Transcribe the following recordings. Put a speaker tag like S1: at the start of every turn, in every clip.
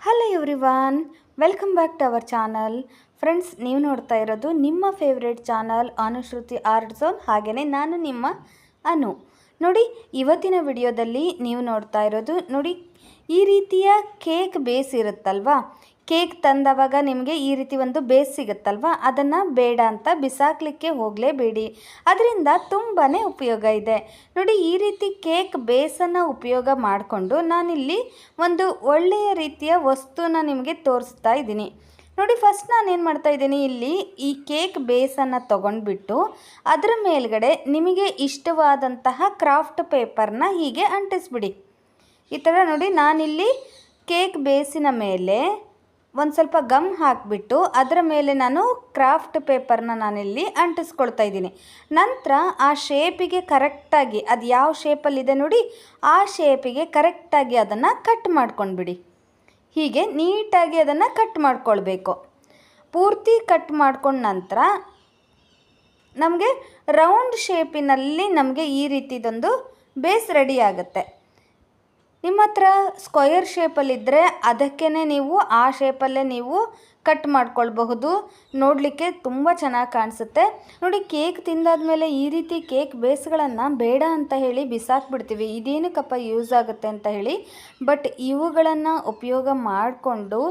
S1: Hello everyone welcome back to our channel friends ನೀವು ನೋಡ್ತಾ ಇರೋದು ನಿಮ್ಮ favourite channel Anushruti art zone ಹಾಗೆಯೇ ನಾನು ನಿಮ್ಮ ಅನು. ನೋಡಿ, ಇವತ್ತಿನ ವಿಡಿಯೋದಲ್ಲಿ ನೀವು ನೋಡ್ತಾ ಇರೋದು, ನೋಡಿ, ಈ ರೀತಿಯ ಕೇಕ್ ಬೇಸ್ ಇರುತ್ತಲ್ವಾ? ಕೇಕ್ ತಂದವಾಗ ನಿಮಗೆ ಈ ರೀತಿ ಒಂದು ಬೇಸ್ ಸಿಗುತ್ತಲ್ವಾ? ಅದನ್ನು ಬೇಡ ಅಂತ ಬಿಸಾಕಲಿಕ್ಕೆ ಹೋಗಲೇಬೇಡಿ. ಅದರಿಂದ ತುಂಬಾ ಉಪಯೋಗ ಇದೆ. ನೋಡಿ, ಈ ರೀತಿ ಕೇಕ್ ಬೇಸನ್ನು ಉಪಯೋಗ ಮಾಡಿಕೊಂಡು ನಾನಿಲ್ಲಿ ಒಂದು ಒಳ್ಳೆಯ ರೀತಿಯ ವಸ್ತುನ ನಿಮಗೆ ತೋರಿಸ್ತಾ ಇದ್ದೀನಿ. ನೋಡಿ ಫಸ್ಟ್ ನಾನು ಏನು ಮಾಡ್ತಾ ಇದ್ದೀನಿ, ಇಲ್ಲಿ ಈ ಕೇಕ್ ಬೇಸನ್ನು ತೊಗೊಂಡ್ಬಿಟ್ಟು ಅದರ ಮೇಲ್ಗಡೆ ನಿಮಗೆ ಇಷ್ಟವಾದಂತಹ ಕ್ರಾಫ್ಟ್ ಪೇಪರ್ನ ಹೀಗೆ ಅಂಟಿಸ್ಬಿಡಿ. ಈ ಥರ ನೋಡಿ, ನಾನಿಲ್ಲಿ ಕೇಕ್ ಬೇಸಿನ ಮೇಲೆ ಒಂದು ಸ್ವಲ್ಪ ಗಮ್ ಹಾಕಿಬಿಟ್ಟು ಅದರ ಮೇಲೆ ನಾನು ಕ್ರಾಫ್ಟ್ ಪೇಪರ್ನ ನಾನಿಲ್ಲಿ ಅಂಟಿಸ್ಕೊಳ್ತಾ ಇದ್ದೀನಿ. ನಂತರ ಆ ಶೇಪಿಗೆ ಕರೆಕ್ಟಾಗಿ ಅದು ಯಾವ ಶೇಪಲ್ಲಿದೆ ನೋಡಿ, ಆ ಶೇಪಿಗೆ ಕರೆಕ್ಟಾಗಿ ಅದನ್ನು ಕಟ್ ಮಾಡ್ಕೊಂಡ್ಬಿಡಿ. ಹೀಗೆ ನೀಟಾಗಿ ಅದನ್ನು ಕಟ್ ಮಾಡ್ಕೊಳ್ಬೇಕು. ಪೂರ್ತಿ ಕಟ್ ಮಾಡ್ಕೊಂಡ ನಂತರ ನಮಗೆ ರೌಂಡ್ ಶೇಪಿನಲ್ಲಿ ನಮಗೆ ಈ ರೀತಿದೊಂದು ಬೇಸ್ ರೆಡಿ ಆಗುತ್ತೆ. ನಿಮ್ಮ ಹತ್ರ ಸ್ಕ್ವಯರ್ ಶೇಪಲ್ಲಿದ್ದರೆ ಅದಕ್ಕೇ ನೀವು ಆ ಶೇಪಲ್ಲೇ ನೀವು ಕಟ್ ಮಾಡ್ಕೊಳ್ಬಹುದು. ನೋಡಲಿಕ್ಕೆ ತುಂಬ ಚೆನ್ನಾಗಿ ಕಾಣಿಸುತ್ತೆ. ನೋಡಿ ಕೇಕ್ ತಿಂದಾದ್ಮೇಲೆ ಈ ರೀತಿ ಕೇಕ್ ಬೇಸ್ಗಳನ್ನು ಬೇಡ ಅಂತ ಹೇಳಿ ಬಿಸಾಕ್ಬಿಡ್ತೀವಿ. ಇದೇನಕ್ಕಪ್ಪ ಯೂಸ್ ಆಗುತ್ತೆ ಅಂತ ಹೇಳಿ. ಬಟ್ ಇವುಗಳನ್ನು ಉಪಯೋಗ ಮಾಡಿಕೊಂಡು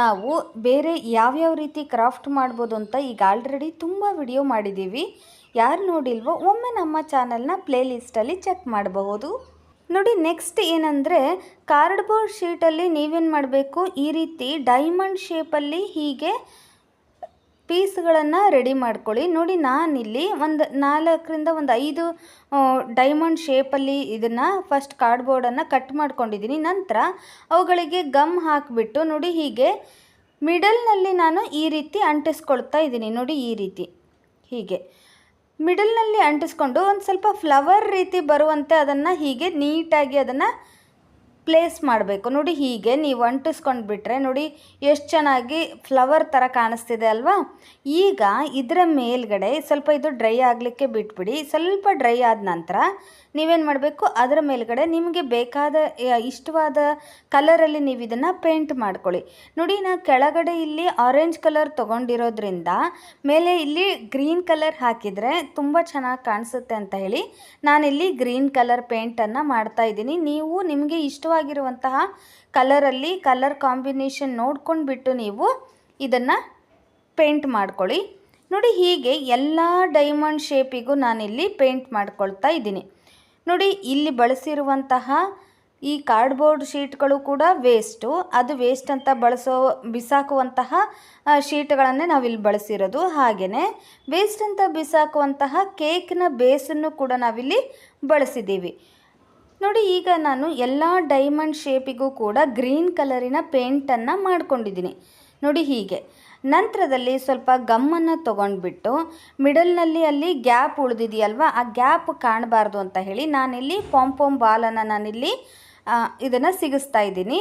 S1: ನಾವು ಬೇರೆ ಯಾವ್ಯಾವ ರೀತಿ ಕ್ರಾಫ್ಟ್ ಮಾಡ್ಬೋದು ಅಂತ ಈಗ ಆಲ್ರೆಡಿ ತುಂಬ ವಿಡಿಯೋ ಮಾಡಿದ್ದೀವಿ. ಯಾರು ನೋಡಿಲ್ವೋ ಒಮ್ಮೆ ನಮ್ಮ ಚಾನಲ್ನ ಪ್ಲೇಲಿಸ್ಟಲ್ಲಿ ಚೆಕ್ ಮಾಡಬಹುದು. ನೋಡಿ ನೆಕ್ಸ್ಟ್ ಏನಂದರೆ ಕಾರ್ಡ್ಬೋರ್ಡ್ ಶೀಟಲ್ಲಿ ನೀವೇನು ಮಾಡಬೇಕು? ಈ ರೀತಿ ಡೈಮಂಡ್ ಶೇಪಲ್ಲಿ ಹೀಗೆ ಪೀಸ್ಗಳನ್ನು ರೆಡಿ ಮಾಡ್ಕೊಳ್ಳಿ. ನೋಡಿ, ನಾನಿಲ್ಲಿ ಒಂದು ನಾಲ್ಕರಿಂದ ಒಂದು ಐದು ಡೈಮಂಡ್ ಶೇಪಲ್ಲಿ ಇದನ್ನು ಫಸ್ಟ್ ಕಾರ್ಡ್ಬೋರ್ಡನ್ನು ಕಟ್ ಮಾಡ್ಕೊಂಡಿದ್ದೀನಿ. ನಂತರ ಅವುಗಳಿಗೆ ಗಮ್ ಹಾಕಿಬಿಟ್ಟು ನೋಡಿ, ಹೀಗೆ ಮಿಡಲ್ನಲ್ಲಿ ನಾನು ಈ ರೀತಿ ಅಂಟಿಸ್ಕೊಳ್ತಾ ಇದ್ದೀನಿ. ನೋಡಿ, ಈ ರೀತಿ ಹೀಗೆ. ಮಿಡಲ್ನಲ್ಲಿ ಅಂಟಿಸ್ಕೊಂಡು ಒಂದು ಸ್ವಲ್ಪ ಫ್ಲವರ್ ರೀತಿ ಬರುವಂತೆ ಅದನ್ನು ಹೀಗೆ ನೀಟಾಗಿ ಅದನ್ನು ಪ್ಲೇಸ್ ಮಾಡಬೇಕು. ನೋಡಿ ಹೀಗೆ ನೀವು ಅಂಟಿಸ್ಕೊಂಡು ಬಿಟ್ಟರೆ ನೋಡಿ ಎಷ್ಟು ಚೆನ್ನಾಗಿ ಫ್ಲವರ್ ಥರ ಕಾಣಿಸ್ತಿದೆ ಅಲ್ವಾ? ಈಗ ಇದರ ಮೇಲ್ಗಡೆ ಸ್ವಲ್ಪ ಇದು ಡ್ರೈ ಆಗಲಿಕ್ಕೆ ಬಿಟ್ಬಿಡಿ. ಸ್ವಲ್ಪ ಡ್ರೈ ಆದ ನಂತರ ನೀವೇನು ಮಾಡಬೇಕು? ಅದರ ಮೇಲ್ಗಡೆ ನಿಮಗೆ ಬೇಕಾದ ಇಷ್ಟವಾದ ಕಲರಲ್ಲಿ ನೀವು ಇದನ್ನು ಪೇಂಟ್ ಮಾಡ್ಕೊಳ್ಳಿ. ನೋಡಿ ನಾನು ಕೆಳಗಡೆ ಇಲ್ಲಿ ಆರೆಂಜ್ ಕಲರ್ ತೊಗೊಂಡಿರೋದ್ರಿಂದ ಮೇಲೆ ಇಲ್ಲಿ ಗ್ರೀನ್ ಕಲರ್ ಹಾಕಿದರೆ ತುಂಬ ಚೆನ್ನಾಗಿ ಕಾಣಿಸುತ್ತೆ ಅಂತ ಹೇಳಿ ನಾನಿಲ್ಲಿ ಗ್ರೀನ್ ಕಲರ್ ಪೇಂಟನ್ನು ಮಾಡ್ತಾ ಇದ್ದೀನಿ. ನೀವು ನಿಮಗೆ ಇಷ್ಟವಾಗಿರುವಂತಹ ಕಲರಲ್ಲಿ ಕಲರ್ ಕಾಂಬಿನೇಷನ್ ನೋಡ್ಕೊಂಡು ಬಿಟ್ಟು ನೀವು ಇದನ್ನು ಪೇಂಟ್ ಮಾಡ್ಕೊಳ್ಳಿ. ನೋಡಿ ಹೀಗೆ ಎಲ್ಲ ಡೈಮಂಡ್ ಶೇಪಿಗೂ ನಾನಿಲ್ಲಿ ಪೇಂಟ್ ಮಾಡ್ಕೊಳ್ತಾ ಇದ್ದೀನಿ. ನೋಡಿ ಇಲ್ಲಿ ಬಳಸಿರುವಂತಹ ಈ ಕಾರ್ಡ್ಬೋರ್ಡ್ ಶೀಟ್ಗಳು ಕೂಡ ವೇಸ್ಟು ಅದು ವೇಸ್ಟ್ ಅಂತ ಬಳಸೋ, ಬಿಸಾಕುವಂತಹ ಶೀಟ್ಗಳನ್ನೇ ನಾವಿಲ್ಲಿ ಬಳಸಿರೋದು ಹಾಗೆಯೇ ವೇಸ್ಟ್ ಅಂತ ಬಿಸಾಕುವಂತಹ ಕೇಕ್ನ ಬೇಸನ್ನು ಕೂಡ ನಾವಿಲ್ಲಿ ಬಳಸಿದ್ದೀವಿ. ನೋಡಿ, ಈಗ ನಾನು ಎಲ್ಲ ಡೈಮಂಡ್ ಶೇಪಿಗೂ ಕೂಡ ಗ್ರೀನ್ ಕಲರಿನ ಪೇಂಟನ್ನು ಮಾಡ್ಕೊಂಡಿದ್ದೀನಿ. ನೋಡಿ ಹೀಗೆ. ನಂತರದಲ್ಲಿ ಸ್ವಲ್ಪ ಗಮ್ಮನ್ನು ತೊಗೊಂಡ್ಬಿಟ್ಟು ಮಿಡಲ್ನಲ್ಲಿ ಅಲ್ಲಿ ಗ್ಯಾಪ್ ಉಳಿದಿದೆಯಲ್ವ, ಆ ಗ್ಯಾಪ್ ಕಾಣಬಾರ್ದು ಅಂತ ಹೇಳಿ ನಾನಿಲ್ಲಿ ಪಾಂಪೋಮ್ ಬಾಲನ್ನು ನಾನಿಲ್ಲಿ ಇದನ್ನು ಸಿಗಿಸ್ತಾ ಇದ್ದೀನಿ.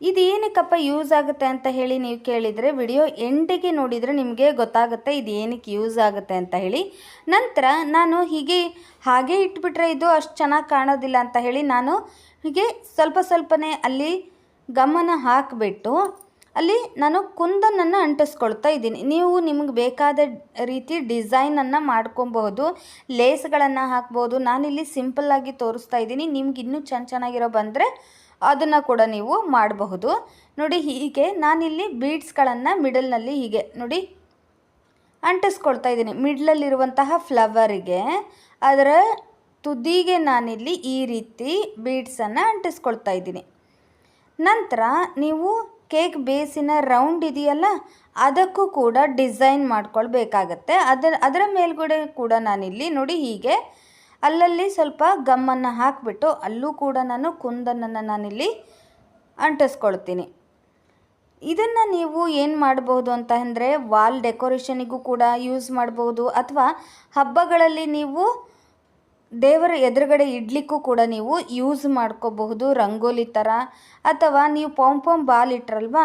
S1: ಇದು ಏನಕ್ಕಪ್ಪ ಯೂಸ್ ಆಗುತ್ತೆ ಅಂತ ಹೇಳಿ ನೀವು ಕೇಳಿದರೆ ವಿಡಿಯೋ ಎಂಡಿಗೆ ನೋಡಿದರೆ ನಿಮಗೆ ಗೊತ್ತಾಗುತ್ತೆ ಇದು ಏನಕ್ಕೆ ಯೂಸ್ ಆಗುತ್ತೆ ಅಂತ ಹೇಳಿ. ನಂತರ ನಾನು ಹೀಗೆ, ಹಾಗೆ ಇಟ್ಬಿಟ್ರೆ ಇದು ಅಷ್ಟು ಚೆನ್ನಾಗಿ ಕಾಣೋದಿಲ್ಲ ಅಂತ ಹೇಳಿ ನಾನು ಹೀಗೆ ಸ್ವಲ್ಪ ಸ್ವಲ್ಪನೇ ಅಲ್ಲಿ ಗಮನ ಹಾಕಿಬಿಟ್ಟು ಅಲ್ಲಿ ನಾನು ಕುಂದನನ್ನು ಅಂಟಿಸ್ಕೊಳ್ತಾ ಇದ್ದೀನಿ. ನೀವು ನಿಮಗೆ ಬೇಕಾದ ರೀತಿ ಡಿಸೈನನ್ನು ಮಾಡ್ಕೊಬಹುದು ಲೇಸ್ಗಳನ್ನು ಹಾಕ್ಬೋದು. ನಾನಿಲ್ಲಿ ಸಿಂಪಲ್ಲಾಗಿ ತೋರಿಸ್ತಾ ಇದ್ದೀನಿ. ನಿಮ್ಗೆ ಇನ್ನೂ ಚೆನ್ನ ಚೆನ್ನಾಗಿರೋ ಬಂದರೆ ಅದನ್ನು ಕೂಡ ನೀವು ಮಾಡಬಹುದು. ನೋಡಿ ಹೀಗೆ ನಾನಿಲ್ಲಿ ಬೀಡ್ಸ್ಗಳನ್ನು ಮಿಡಲ್ನಲ್ಲಿ ಹೀಗೆ ನೋಡಿ ಅಂಟಿಸ್ಕೊಳ್ತಾ ಇದ್ದೀನಿ. ಮಿಡ್ಲಲ್ಲಿರುವಂತಹ ಫ್ಲವರಿಗೆ ಅದರ ತುದಿಗೆ ನಾನಿಲ್ಲಿ ಈ ರೀತಿ ಬೀಡ್ಸನ್ನು ಅಂಟಿಸ್ಕೊಳ್ತಾ ಇದ್ದೀನಿ. ನಂತರ ನೀವು ಕೇಕ್ ಬೇಸಿನ ರೌಂಡ್ ಇದೆಯಲ್ಲ ಅದಕ್ಕೂ ಕೂಡ ಡಿಸೈನ್ ಮಾಡ್ಕೊಳ್ಬೇಕಾಗತ್ತೆ. ಅದರ ಅದರ ಮೇಲ್ಗಡೆ ಕೂಡ ನಾನಿಲ್ಲಿ ನೋಡಿ ಹೀಗೆ ಅಲ್ಲಲ್ಲಿ ಸ್ವಲ್ಪ ಗಮ್ಮನ್ನು ಹಾಕಿಬಿಟ್ಟು ಅಲ್ಲೂ ಕೂಡ ನಾನು ಕುಂದನನ್ನು ನಾನಿಲ್ಲಿ ಅಂಟಿಸ್ಕೊಳ್ತೀನಿ. ಇದನ್ನು ನೀವು ಏನು ಮಾಡ್ಬೋದು ಅಂತ ಅಂದರೆ ವಾಲ್ ಡೆಕೋರೇಷನಿಗೂ ಕೂಡ ಯೂಸ್ ಮಾಡ್ಬೋದು ಅಥವಾ ಹಬ್ಬಗಳಲ್ಲಿ ನೀವು ದೇವರ ಎದುರುಗಡೆ ಇಡ್ಲಿಕ್ಕೂ ಕೂಡ ನೀವು ಯೂಸ್ ಮಾಡ್ಕೋಬಹುದು, ರಂಗೋಲಿ ಥರ ಅಥವಾ ನೀವು ಪಾಂಪಾಮ್ ಬಾಲ್ ಇಟ್ರಲ್ವಾ,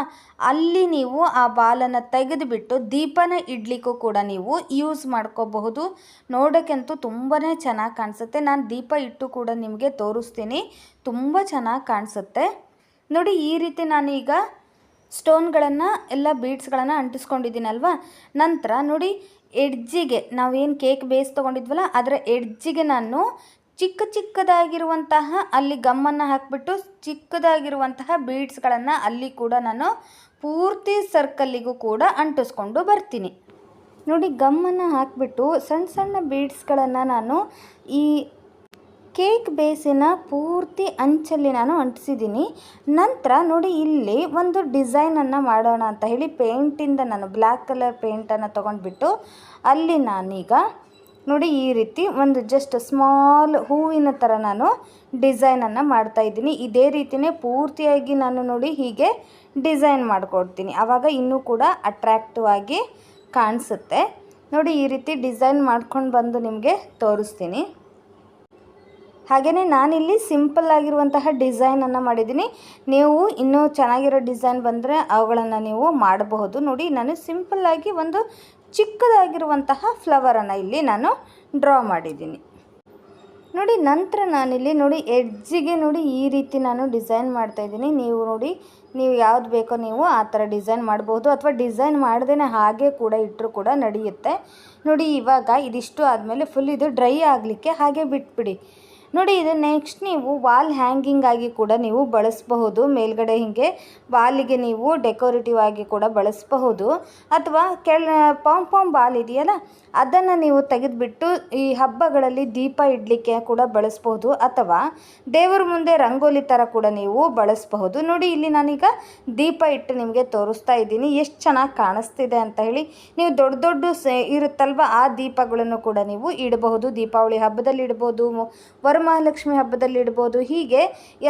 S1: ಅಲ್ಲಿ ನೀವು ಆ ಬಾಲನ್ನು ತೆಗೆದುಬಿಟ್ಟು ದೀಪನ ಇಡ್ಲಿಕ್ಕೂ ಕೂಡ ನೀವು ಯೂಸ್ ಮಾಡ್ಕೋಬಹುದು. ನೋಡೋಕ್ಕಂತೂ ತುಂಬಾ ಚೆನ್ನಾಗಿ ಕಾಣಿಸುತ್ತೆ. ನಾನು ದೀಪ ಇಟ್ಟು ಕೂಡ ನಿಮಗೆ ತೋರಿಸ್ತೀನಿ. ತುಂಬ ಚೆನ್ನಾಗಿ ಕಾಣಿಸುತ್ತೆ. ನೋಡಿ, ಈ ರೀತಿ ನಾನೀಗ ಸ್ಟೋನ್ಗಳನ್ನು ಎಲ್ಲ ಬೀಡ್ಸ್ಗಳನ್ನು ಅಂಟಿಸ್ಕೊಂಡಿದ್ದೀನಲ್ವಾ? ನಂತರ ನೋಡಿ ಎಡ್ಜಿಗೆ ನಾವೇನು ಕೇಕ್ ಬೇಸ್ ತೊಗೊಂಡಿದ್ವಲ್ಲ, ಅದರ ಎಡ್ಜಿಗೆ ನಾನು ಚಿಕ್ಕ ಚಿಕ್ಕದಾಗಿರುವಂತಹ ಅಲ್ಲಿ ಗಮ್ಮನ್ನು ಹಾಕಿಬಿಟ್ಟು ಚಿಕ್ಕದಾಗಿರುವಂತಹ ಬೀಡ್ಸ್ಗಳನ್ನು ಅಲ್ಲಿ ಕೂಡ ನಾನು ಪೂರ್ತಿ ಸರ್ಕಲ್ಲಿಗೂ ಕೂಡ ಅಂಟಿಸ್ಕೊಂಡು ಬರ್ತೀನಿ. ನೋಡಿ ಗಮ್ಮನ್ನು ಹಾಕಿಬಿಟ್ಟು ಸಣ್ಣ ಸಣ್ಣ ಬೀಡ್ಸ್ಗಳನ್ನು ನಾನು ಈ ಕೇಕ್ ಬೇಸಿನ ಪೂರ್ತಿ ಅಂಚಲ್ಲಿ ನಾನು ಅಂಟಿಸಿದ್ದೀನಿ. ನಂತರ ನೋಡಿ ಇಲ್ಲಿ ಒಂದು ಡಿಸೈನನ್ನು ಮಾಡೋಣ ಅಂತ ಹೇಳಿ ಪೇಂಟಿಂದ ನಾನು ಬ್ಲ್ಯಾಕ್ ಕಲರ್ ಪೇಂಟನ್ನು ತೊಗೊಂಡ್ಬಿಟ್ಟು ಅಲ್ಲಿ ನಾನೀಗ ನೋಡಿ ಈ ರೀತಿ ಒಂದು ಜಸ್ಟ್ ಸ್ಮಾಲ್ ಹೂವಿನ ಥರ ನಾನು ಡಿಸೈನನ್ನು ಮಾಡ್ತಾ ಇದ್ದೀನಿ. ಇದೇ ರೀತಿಯೇ ಪೂರ್ತಿಯಾಗಿ ನಾನು ನೋಡಿ ಹೀಗೆ ಡಿಸೈನ್ ಮಾಡಿಕೊಡ್ತೀನಿ. ಆವಾಗ ಇನ್ನೂ ಕೂಡ ಅಟ್ರ್ಯಾಕ್ಟಿವ್ ಆಗಿ ಕಾಣಿಸುತ್ತೆ. ನೋಡಿ ಈ ರೀತಿ ಡಿಸೈನ್ ಮಾಡ್ಕೊಂಡು ಬಂದು ನಿಮಗೆ ತೋರಿಸ್ತೀನಿ. ಹಾಗೆಯೇ ನಾನಿಲ್ಲಿ ಸಿಂಪಲ್ ಆಗಿರುವಂತಹ ಡಿಸೈನನ್ನು ಮಾಡಿದ್ದೀನಿ. ನೀವು ಇನ್ನೂ ಚೆನ್ನಾಗಿರೋ ಡಿಸೈನ್ ಬಂದರೆ ಅವುಗಳನ್ನು ನೀವು ಮಾಡಬಹುದು. ನೋಡಿ, ನಾನು ಸಿಂಪಲ್ಲಾಗಿ ಒಂದು ಚಿಕ್ಕದಾಗಿರುವಂತಹ ಫ್ಲವರನ್ನು ಇಲ್ಲಿ ನಾನು ಡ್ರಾ ಮಾಡಿದ್ದೀನಿ. ನೋಡಿ, ನಂತರ ನಾನಿಲ್ಲಿ ನೋಡಿ ಎಡ್ಜಿಗೆ ನೋಡಿ ಈ ರೀತಿ ನಾನು ಡಿಸೈನ್ ಮಾಡ್ತಾಯಿದ್ದೀನಿ ನೀವು ನೋಡಿ, ನೀವು ಯಾವ್ದು ಬೇಕೋ ನೀವು ಆ ಥರ ಡಿಸೈನ್ ಮಾಡ್ಬೋದು. ಅಥವಾ ಡಿಸೈನ್ ಮಾಡ್ದೇ ಹಾಗೆ ಕೂಡ ಇಟ್ಟರು ಕೂಡ ನಡೆಯುತ್ತೆ. ನೋಡಿ, ಇವಾಗ ಇದಿಷ್ಟು ಆದಮೇಲೆ ಫುಲ್ ಇದು ಡ್ರೈ ಆಗಲಿಕ್ಕೆ ಹಾಗೆ ಬಿಟ್ಬಿಡಿ. ನೋಡಿ, ಇದು ನೆಕ್ಸ್ಟ್ ನೀವು ವಾಲ್ ಹ್ಯಾಂಗಿಂಗ್ ಆಗಿ ಕೂಡ ನೀವು ಬಳಸಬಹುದು. ಮೇಲ್ಗಡೆ ಹೀಗೆ ವಾಲಿಗೆ ನೀವು ಡೆಕೋರೇಟಿವ್ ಆಗಿ ಕೂಡ ಬಳಸಬಹುದು. ಅಥವಾ ಕೆಳ ಪಾಮ್ ಪಾಮ್ ಬಾಲ್ ಇದೆಯಲ್ಲ, ಅದನ್ನು ನೀವು ತೆಗೆದುಬಿಟ್ಟು ಈ ಹಬ್ಬಗಳಲ್ಲಿ ದೀಪ ಇಡಲಿಕ್ಕೆ ಕೂಡ ಬಳಸಬಹುದು. ಅಥವಾ ದೇವರ ಮುಂದೆ ರಂಗೋಲಿ ಥರ ಕೂಡ ನೀವು ಬಳಸಬಹುದು. ನೋಡಿ, ಇಲ್ಲಿ ನಾನೀಗ ದೀಪ ಇಟ್ಟು ನಿಮಗೆ ತೋರಿಸ್ತಾ ಇದ್ದೀನಿ. ಎಷ್ಟು ಚೆನ್ನಾಗಿ ಕಾಣಿಸ್ತಿದೆ ಅಂತ ಹೇಳಿ ನೀವು ದೊಡ್ಡ ದೊಡ್ಡ ಇರುತ್ತಲ್ವ, ಆ ದೀಪಗಳನ್ನು ಕೂಡ ನೀವು ಇಡಬಹುದು. ದೀಪಾವಳಿ ಹಬ್ಬದಲ್ಲಿ ಇಡ್ಬೋದು ವರಮಹಾಲಕ್ಷ್ಮಿ ಹಬ್ಬದಲ್ಲಿ ಇಡ್ಬೋದು. ಹೀಗೆ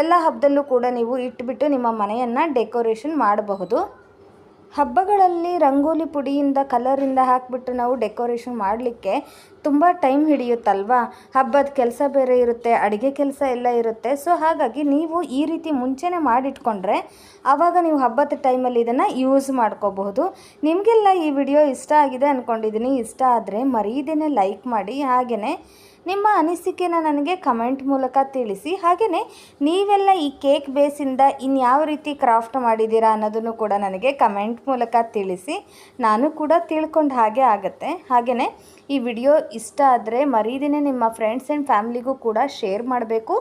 S1: ಎಲ್ಲ ಹಬ್ಬದಲ್ಲೂ ಕೂಡ ನೀವು ಇಟ್ಬಿಟ್ಟು ನಿಮ್ಮ ಮನೆಯನ್ನು ಡೆಕೋರೇಷನ್ ಮಾಡಬಹುದು. ಹಬ್ಬಗಳಲ್ಲಿ ರಂಗೋಲಿ ಪುಡಿಯಿಂದ, ಕಲರಿಂದ ಹಾಕಿಬಿಟ್ಟು ನಾವು ಡೆಕೋರೇಷನ್ ಮಾಡಲಿಕ್ಕೆ ತುಂಬ ಟೈಮ್ ಹಿಡಿಯುತ್ತಲ್ವಾ? ಹಬ್ಬದ ಕೆಲಸ ಬೇರೆ ಇರುತ್ತೆ, ಅಡುಗೆ ಕೆಲಸ ಎಲ್ಲ ಇರುತ್ತೆ. ಸೊ, ಹಾಗಾಗಿ ನೀವು ಈ ರೀತಿ ಮುಂಚೆನೇ ಮಾಡಿಟ್ಕೊಂಡ್ರೆ ಆವಾಗ ನೀವು ಹಬ್ಬದ ಟೈಮಲ್ಲಿ ಇದನ್ನು ಯೂಸ್ ಮಾಡ್ಕೋಬಹುದು. ನಿಮಗೆಲ್ಲ ಈ ವಿಡಿಯೋ ಇಷ್ಟ ಆಗಿದೆ ಅಂದ್ಕೊಂಡಿದ್ದೀನಿ ಇಷ್ಟ ಆದರೆ ಮರೀದೇನೆ ಲೈಕ್ ಮಾಡಿ. ಹಾಗೆಯೇ ನಿಮ್ಮ ಅನಿಸಿಕೆನ ನನಗೆ ಕಮೆಂಟ್ ಮೂಲಕ ತಿಳಿಸಿ. ಹಾಗೆಯೇ ನೀವೆಲ್ಲ ಈ ಕೇಕ್ ಬೇಸಿಂದ ಇನ್ಯಾವ ರೀತಿ ಕ್ರಾಫ್ಟ್ ಮಾಡಿದ್ದೀರಾ ಅನ್ನೋದನ್ನು ಕೂಡ ನನಗೆ ಕಮೆಂಟ್ ಮೂಲಕ ತಿಳಿಸಿ. ನಾನು ಕೂಡ ತಿಳ್ಕೊಂಡು ಹಾಗೆ ಆಗುತ್ತೆ. ಹಾಗೆಯೇ ಈ ವಿಡಿಯೋ ಇಷ್ಟ ಆದರೆ ಮರೀದಿನೇ ನಿಮ್ಮ ಫ್ರೆಂಡ್ಸ್ ಆ್ಯಂಡ್ ಫ್ಯಾಮಿಲಿಗೂ ಕೂಡ ಶೇರ್ ಮಾಡಬೇಕು.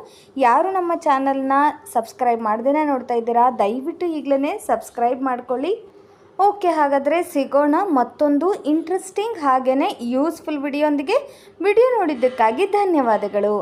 S1: ಯಾರು ನಮ್ಮ ಚಾನಲ್ನ ಸಬ್ಸ್ಕ್ರೈಬ್ ಮಾಡ್ದೇ ನೋಡ್ತಾ ಇದ್ದೀರಾ, ದಯವಿಟ್ಟು ಈಗಲೇ ಸಬ್ಸ್ಕ್ರೈಬ್ ಮಾಡ್ಕೊಳ್ಳಿ. ಓಕೆ ಹಾಗಾದರೆ ಸಿಗೋಣ ಮತ್ತೊಂದು ಇಂಟ್ರೆಸ್ಟಿಂಗ್ ಹಾಗೆಯೇ ಯೂಸ್ಫುಲ್ ವಿಡಿಯೋಂದಿಗೆ ವಿಡಿಯೋ ನೋಡಿದ್ದಕ್ಕಾಗಿ ಧನ್ಯವಾದಗಳು.